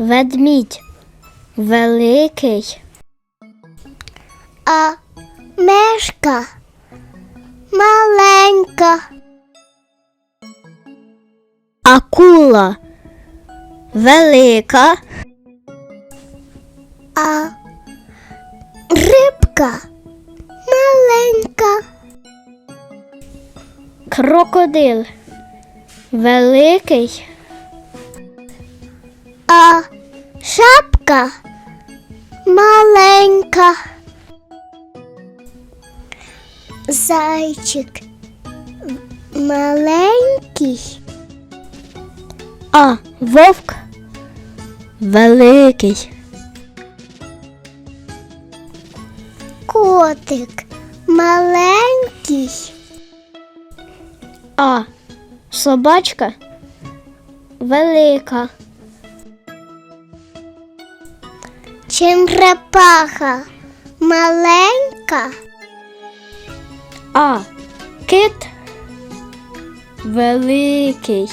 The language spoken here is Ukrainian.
Ведмідь великий. А мешка маленька. Акула велика. А рибка маленька. Крокодил великий. А шапка маленька. Зайчик маленький. А вовк великий. Котик маленький. А собачка велика. Черепаха маленька. А кит великий.